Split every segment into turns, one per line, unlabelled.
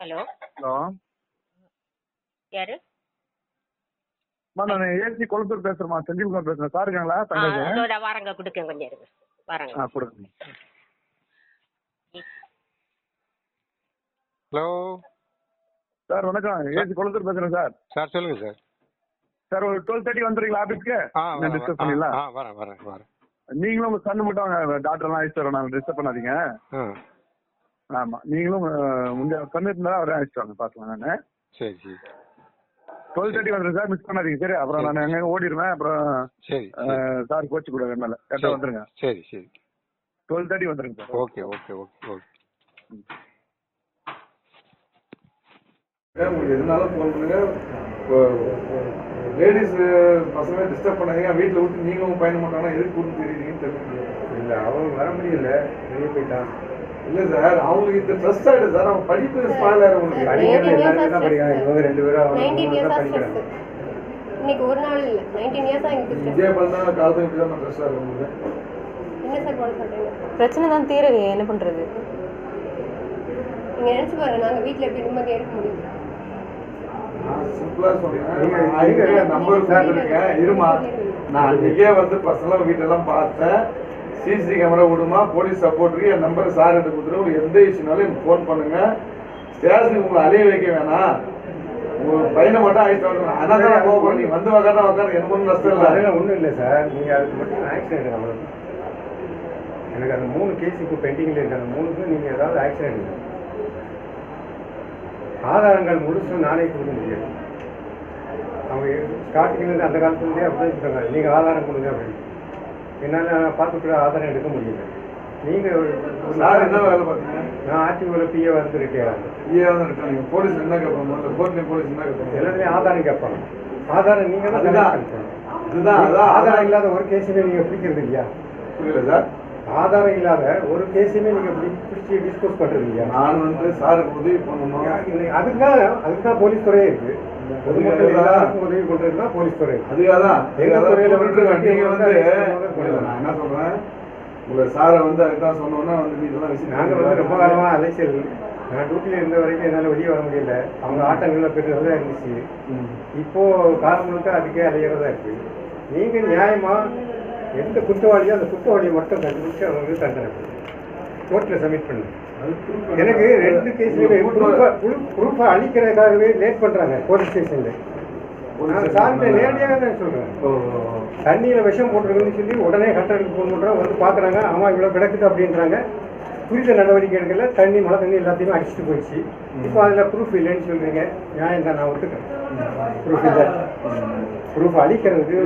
Hello.
Hello.
யாரு?
நான் AC Kulathur பேசுறேம்மா Senthilkumar பேசுறேன். சார் இருக்காங்களா? தங்கச்சி?
அதோட வாரங்க கொடுக்க கொஞ்சம் இருங்க. வாரங்க.
ஆ கொடுங்க
ஹலோ.
சார் வணக்கம். ஏசி குளத்தூர் பேசுறேன் சார்.
சார் சொல்லுங்க சார்.
சார் ஒரு டுவெல் தேர்ட்டி வந்துடுறீங்களா ஆஃபீஸ்க்கு
ஆ
நான் டிஸ்கஸ். பண்ணிடலாம்.
ஆ வரேன் வரேன் வரேன்.
நீங்களும் உங்க சன்னு மட்டும் வாங்க. டாக்டர்லாம் அழைச்சிட்டு வரேன் நான் டிஸ்டர்ப் பண்ணாதீங்க ஆமா. நீங்களும் முந்தைய இருந்தா அவரே அழைச்சிட்டு வாங்க பார்க்கலாம் நான்.
சரி சரி.
டுவெல் தேர்ட்டி வந்துடுறேன் சார். மிஸ் பண்ணாதீங்க சரி. அப்புறம் நான் எங்க ஓடிடுவேன் அப்புறம்
சரி சரி.
கோச்சு கூட வேணால கரெக்டாக
சரி.
வந்துருங்க.
சரி சரி.
டுவெல் தேர்ட்டி வந்துருங்க sir.
Okay okay okay okay.
உங்களுக்கு எதுனாலும் ஃபோன் பண்ணுங்க. லேடிஸ் பசங்க டிஸ்டர்ப் பண்ணாதீங்க. வீட்டில் விட்டு நீங்களும் பயணம் பண்ணாங்கன்னா எதுக்கு கூட்டு தெரியுறீங்கன்னு தெரியல
இல்ல அவன் வர முடியல. வெளியே போயிட்டான்.
இல்லை சார் அவங்களுக்கு இந்த ட்ரெஸ் சார் அவன் படிப்பு ஸ்பாயில் ஆகிடும் உங்களுக்கு.
படிக்கிறது எல்லாருமே தான் படிக்கிறாங்க. இவங்க ரெண்டு பேரும் அவங்க
இயர்ஸ்
தான் படிக்கிறாங்க.
இன்னைக்கு ஒரு நாள் இல்லை. நைன்டீன் இயர்ஸாக எங்களுக்கு ஸ்ட்ரெஸ்
விஜய் பண்ணா காலத்துக்கு இப்படி தான் ட்ரெஸ் ஆகும் உங்களுக்கு
என்ன சார் பண்ண
பிரச்சனை தான் தீரலையே என்ன பண்றது?
நீங்கள் நினச்சி பாருங்க நாங்கள் வீட்டில் எப்படி நிம்மதியாக இருக்க முடியும்.
சொல்றேன்.
நீங்க- நீங்க-
நம்பர் இருமா நான் அன்றைக்கே வந்து பர்சனலாக வீட்டெல்லாம் பார்த்தேன். சிசி கேமரா விடுமா? போலீஸ் சப்போர்ட்டுக்கு என் நம்பர் சார் எடுத்து கொடுத்துருவோம் எந்த இஷ்யூனாலும் எனக்கு ஃபோன் பண்ணுங்கள் ஸ்டேஷனுக்கு உங்களை அலைய வைக்க வேணாம். உங்கள் பையனை மட்டும் அழைச்சிட்டு வரணும். அதான் தான் கோபம் நீ வந்து உக்கார உக்கார எனக்கு ஒன்றும் நஷ்டம் இல்லை.
அதெல்லாம் ஒன்றும் இல்லை சார் நீங்கள் அதுக்கு மட்டும் ஆக்ஷன் எடுங்க எனக்கு அந்த மூணு கேஸ் இப்போ பெண்டிங்கில் இருக்கு. அந்த மூணுக்கும் நீங்கள் ஏதாவது ஆக்ஷன் எடுக்கணும் ஆதாரங்கள் முழுசும் நானே கொடுக்க முடியாது. அவங்க ஸ்டார்டிங்லேருந்து அந்த காலத்துலேருந்தே அப்படியே சொல்கிறாங்க நீங்கள் ஆதாரம் கொடுங்க அப்படின்னு. என்னால பார்த்துக்கூட ஆதாரம் எடுக்க முடியல. நீங்க ஒரு ஒரு
சார் என்ன வேலை பார்த்தீங்க?
நான் ஆர்டிஓவில் பிஏ வந்து ரிட்டையர் ஆகுது
ஏன் தான் இருக்காங்க. நீங்கள் போலீஸ் என்ன கேட்பாங்க? கோர்ட்லேயும் போலீஸ் என்ன கேட்பாங்க?
எல்லாத்துலேயும் ஆதாரம் கேட்பாங்க. ஆதாரம் நீங்க தான்
அதுதான். அதான்
ஆதாரம் இல்லாத ஒரு கேஸுமே நீங்க பிடிக்கிறது இல்லையா?
புரியல சார்.
ஆதாரம் இல்லாத ஒரு கேஸுமே நீங்க இப்படி பிடிச்சி டிஸ்கோஸ் இல்லையா
நான் வந்து சாருக்கு உதவி பண்ணணும்
அதுக்குதான் அதுக்குதான் போலீஸ் துறையே இருக்கு. பொதுமக்கள் உதவி பண்றது தான் போலீஸ் துறை
அதுக்காக தான்.
எங்க
அதுக்காக
துறையில வந்து
வந்து நான் என்ன சொல்றேன்? உங்க சாரை வந்து அதுதான் சொன்னோன்னா வந்து இதெல்லாம் விஷயம்
நாங்க வந்து ரொம்ப காலமா அலைச்சல். நான் டியூட்டில இருந்த வரைக்கும் என்னால வெளியே வர முடியல. அவங்க ஆட்டங்கள்ல பெற்றதா இருந்துச்சு.
ம்.
இப்போ காலம் முழுக்க அதுக்கே அலையிறதா இருக்கு. நீங்க நியாயமா எந்த குற்றவாளியோ அந்த குற்றவாளியை மட்டும் கண்டுபிடிச்சு அவங்களுக்கு தண்டனை கோர்ட்ல சப்மிட்
பண்ண-
எனக்கு ரெண்டு கேஸ்லயுமே ப்ரூஃபை அழிக்கிறதுக்காகவே லேட் பண்றாங்க போலீஸ் ஸ்டேஷன்ல நான் சார்கிட்ட நேரடியாக தான்
ஓ.
தண்ணியில விஷம் போட்டிருக்குன்னு சொல்லி உடனே கட்டடத்துக்கு ஃபோன் பண்றோம் வந்து பாக்குறாங்க. ஆமா இவ்வளவு கிடக்குது அப்படின்றாங்க. துரித நடவடிக்கை எடுக்கல தண்ணி மழை தண்ணி எல்லாத்தையுமே அடிச்சுட்டு போயிடுச்சு. இப்போ அதுல ப்ரூஃப் இல்லைன்னு சொல்றீங்க. நியாயம் தான் நான் ஒத்துக்கிறேன். ப்ரூஃப் இல்லை. ப்ரூஃப் அழிக்கிறதுக்கு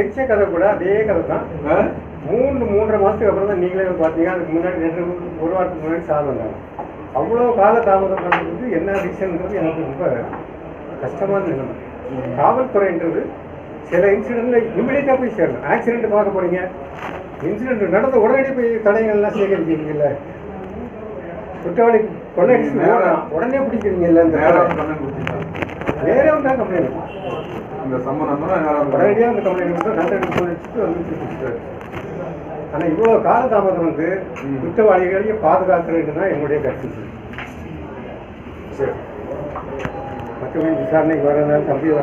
எரிச்ச கதை கூட அதே கதை தான்? மூணு மூன்றரை மாசத்துக்கு அப்புறம் தான் நீங்களே வந்து பார்த்தீங்க. அதுக்கு முன்னாடி ரெண்டு ஒரு வாரத்துக்கு முன்னாடி சார் வந்தாங்க. அவ்வளோ கால தாமதம் பண்ணுறதுக்கு என்ன ரீசன்ன்றது எனக்கு ரொம்ப கஷ்டமான நிலைமை காவல்துறைன்றது சில இன்சிடென்ட்ல இமிடியேட்டாக போய் சேரணும். ஆக்சிடென்ட் பார்க்க போறீங்க. இன்சிடென்ட் நடந்த உடனடி போய் தடயங்கள்லாம் சேகரிக்கிறீங்கல்ல. குற்றவாளி கொள்ளடிச்சு. உடனே பிடிக்கிறீங்கல்ல இந்த நேரம் தான் கம்ப்ளைண்ட்
அந்த சம்மந்தம்
உடனடியாக அந்த கம்ப்ளைண்ட் கண்டெக்ட் சொல்லிட்டு வந்து ஆனால் இவ்வளோ காலதாமதம் வந்து. குற்றவாளிகளையும் பாதுகாக்கிறதுன்னு தான் என்னுடைய கருத்து
சரி
மற்றபடி விசாரணைக்கு வரதுனால தம்பி